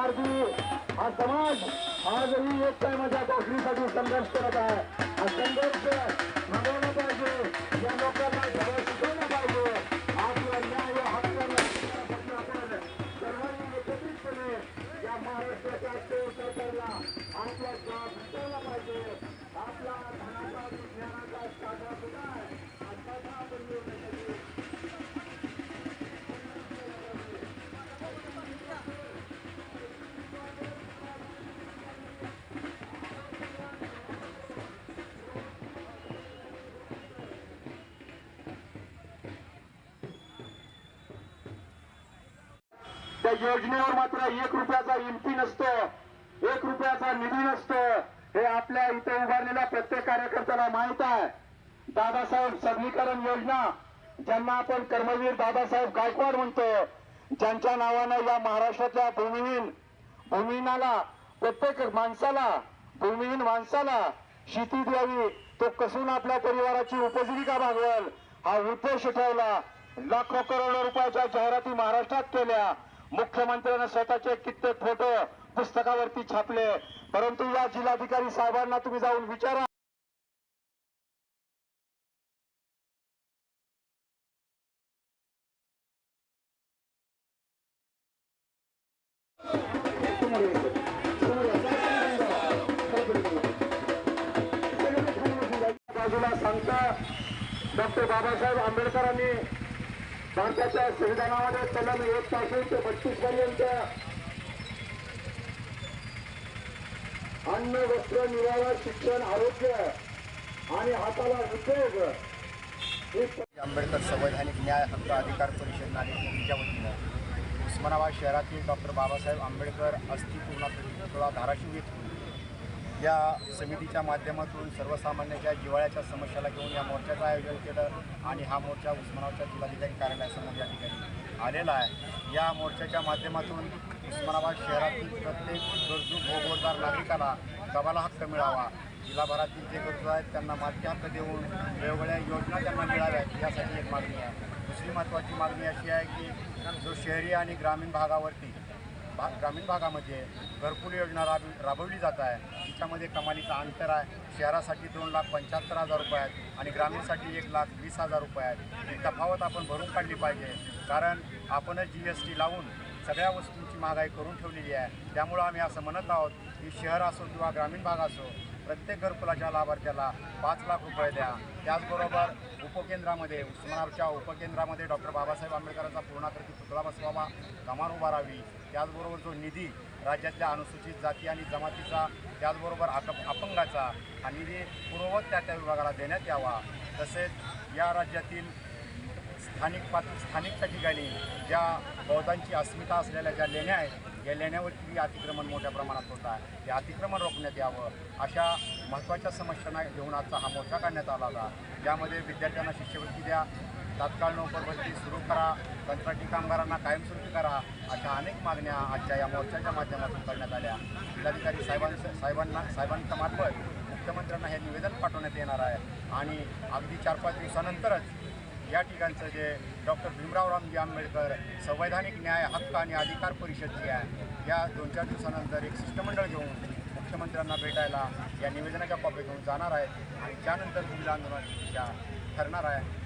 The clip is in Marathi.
भारतीय हा समाज आजही एक टायमाच्या काकडीसाठी संघर्ष करत आहे. हा संघर्ष थांबवला पाहिजे. या लोकांना त्या योजनेवर मात्र एक रुपयाचा इम्पी नसतो एक रुपयाचा निधी नसतो. हे आपल्या इथे उभारलेल्या प्रत्येक कार्यकर्त्याला माहीत आहे. दादासाहेब सबलीकरण योजना ज्यांना आपण कर्मवीर दादासाहेब गायकवाड म्हणतो ज्यांच्या नावानं या महाराष्ट्रातल्या भूमिहीन भूमिहीनाला प्रत्येक माणसाला भूमिहीन माणसाला शेती द्यावी तो कसून आपल्या परिवाराची उपजीविका भागवल हा उद्देश ठेवला. लाखो करोडो रुपयाच्या जाहिराती महाराष्ट्रात केल्या. मुख्यमंत्र्यांना स्वतःचे कित्येक फोटो पुस्तकावरती छापले. परंतु या जिल्हाधिकारी साहेबांना तुम्ही जाऊन विचारा. बाजूला सांगता डॉक्टर बाबासाहेब आंबेडकरांनी भारताच्या संविधानामध्ये कलम एक पासून ते बत्तीस पर्यंत अन्न वस्त्र निवारा शिक्षण आरोग्य आणि हाताला उद्योग आंबेडकर संवैधानिक न्याय हक्क अधिकार परिषद नागरिकांच्या वतीनं उस्मानाबाद शहरातील डॉक्टर बाबासाहेब आंबेडकर अस्थिपूर्णा पुतळा धाराशिव येथून या समितीच्या माध्यमातून सर्वसामान्यांच्या जिवाळ्याच्या समस्याला घेऊन या मोर्चाचं आयोजन केलं आणि हा मोर्चा उस्मानाबादच्या जिल्हाधिकारी कार्यालयासमोर या ठिकाणी आलेला आहे. या मोर्चाच्या माध्यमातून उस्मानाबाद शहरातील प्रत्येक गरजू भोगवरदार नागरिकाला कबाला हक्क मिळावा. जिल्हाभरातील जे गरजू आहेत त्यांना मालकी हक्क देऊन वेगवेगळ्या योजना त्यांना मिळाव्यात यासाठी एक मागणी आहे. दुसरी महत्त्वाची मागणी अशी आहे की जो शहरी आणि ग्रामीण भागावरती भा ग्रामीण भागामध्ये घरकुल योजना राब राबवली जात आहे. तिच्यामध्ये कमालीचा अंतर आहे. शहरासाठी दोन लाख पंच्याहत्तर हजार रुपये आहेत आणि ग्रामीणसाठी एक लाख वीस हजार रुपये आहेत. ही तफावत आपण भरून काढली पाहिजे. कारण आपणच जी एस टी लावून सगळ्या वस्तूंची महागाई करून ठेवलेली आहे. त्यामुळं आम्ही असं म्हणत आहोत की शहर असो किंवा ग्रामीण भाग असो प्रत्येक घरकुलाच्या लाभार्थ्याला पाच लाख रुपये द्या. त्याचबरोबर उपकेंद्रामध्ये उस्मानाबादच्या उपकेंद्रामध्ये डॉक्टर बाबासाहेब आंबेडकरांचा पूर्णाकृती पुतळा बसवावा कमान उभारावी त्याचबरोबर जो निधी राज्यातल्या अनुसूचित जाती आणि जमातीचा त्याचबरोबर अप अपंगाचा हा निधी पूर्ववत त्या त्या विभागाला देण्यात यावा. तसेच या राज्यातील स्थानिक पात स्थानिकच्या ठिकाणी ज्या बौद्धांची अस्मिता असलेल्या ज्या लेण्या आहेत या लेण्यावरती अतिक्रमण मोठ्या प्रमाणात होत आहे. ते अतिक्रमण रोखण्यात यावं अशा महत्त्वाच्या समस्यांना घेऊन आजचा हा मोर्चा काढण्यात आला होता. ज्यामध्ये विद्यार्थ्यांना शिष्यवृत्ती द्या तात्काळ नोकर भरती सुरू करा कंत्राटी कामगारांना कायमस्वरूपी करा अशा अनेक मागण्या आजच्या या मोर्चाच्या माध्यमातून करण्यात आल्या. जिल्हाधिकारी साहेबांचं साहेबांना साहेबांच्या मार्फत मुख्यमंत्र्यांना हे निवेदन पाठवण्यात येणार आहे. आणि अगदी चार पाच दिवसानंतरच या ठिकाणचं जे डॉक्टर भीमराव रामजी आंबेडकर संवैधानिक न्याय हक्क आणि अधिकार परिषद जी आहे या दोन चार दिवसानंतर एक शिष्टमंडळ घेऊन मुख्यमंत्र्यांना भेटायला या निवेदनाच्या कॉपी घेऊन जाणार आहेत आणि त्यानंतर पुढील आंदोलनाची दिशा ठरणार आहे.